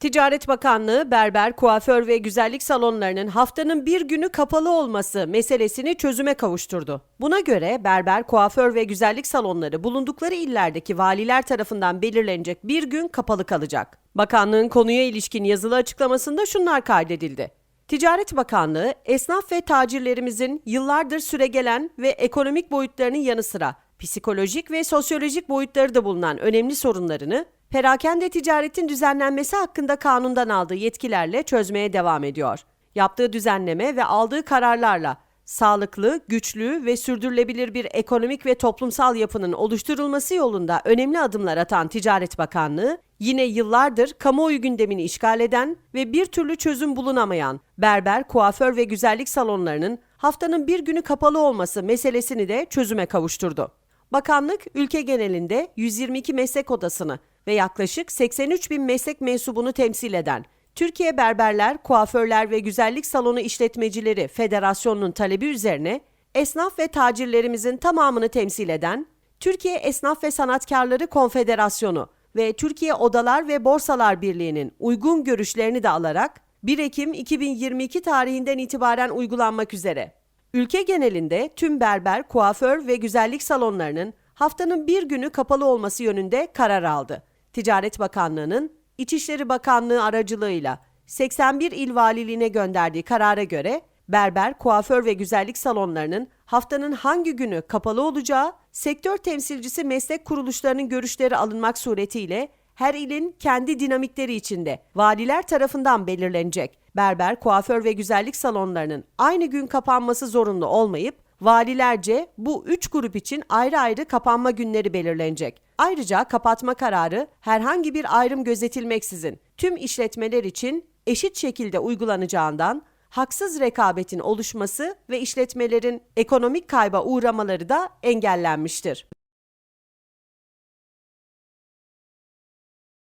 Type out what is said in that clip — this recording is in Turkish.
Ticaret Bakanlığı berber, kuaför ve güzellik salonlarının haftanın bir günü kapalı olması meselesini çözüme kavuşturdu. Buna göre berber, kuaför ve güzellik salonları bulundukları illerdeki valiler tarafından belirlenecek bir gün kapalı kalacak. Bakanlığın konuya ilişkin yazılı açıklamasında şunlar kaydedildi. Ticaret Bakanlığı, esnaf ve tacirlerimizin yıllardır süregelen ve ekonomik boyutlarının yanı sıra psikolojik ve sosyolojik boyutları da bulunan önemli sorunlarını perakende ticaretin düzenlenmesi hakkında kanundan aldığı yetkilerle çözmeye devam ediyor. Yaptığı düzenleme ve aldığı kararlarla sağlıklı, güçlü ve sürdürülebilir bir ekonomik ve toplumsal yapının oluşturulması yolunda önemli adımlar atan Ticaret Bakanlığı, yine yıllardır kamuoyu gündemini işgal eden ve bir türlü çözüm bulunamayan berber, kuaför ve güzellik salonlarının haftanın bir günü kapalı olması meselesini de çözüme kavuşturdu. Bakanlık ülke genelinde 122 meslek odasını ve yaklaşık 83 bin meslek mensubunu temsil eden Türkiye Berberler, Kuaförler ve Güzellik Salonu İşletmecileri Federasyonu'nun talebi üzerine esnaf ve tacirlerimizin tamamını temsil eden Türkiye Esnaf ve Sanatkarları Konfederasyonu ve Türkiye Odalar ve Borsalar Birliği'nin uygun görüşlerini de alarak 1 Ekim 2022 tarihinden itibaren uygulanmak üzere Ülke genelinde tüm berber, kuaför ve güzellik salonlarının haftanın bir günü kapalı olması yönünde karar aldı. Ticaret Bakanlığı'nın İçişleri Bakanlığı aracılığıyla 81 il valiliğine gönderdiği karara göre berber, kuaför ve güzellik salonlarının haftanın hangi günü kapalı olacağı, sektör temsilcisi meslek kuruluşlarının görüşleri alınmak suretiyle her ilin kendi dinamikleri içinde valiler tarafından belirlenecek. Berber, kuaför ve güzellik salonlarının aynı gün kapanması zorunlu olmayıp valilerce bu üç grup için ayrı ayrı kapanma günleri belirlenecek. Ayrıca kapatma kararı herhangi bir ayrım gözetilmeksizin tüm işletmeler için eşit şekilde uygulanacağından haksız rekabetin oluşması ve işletmelerin ekonomik kayba uğramaları da engellenmiştir.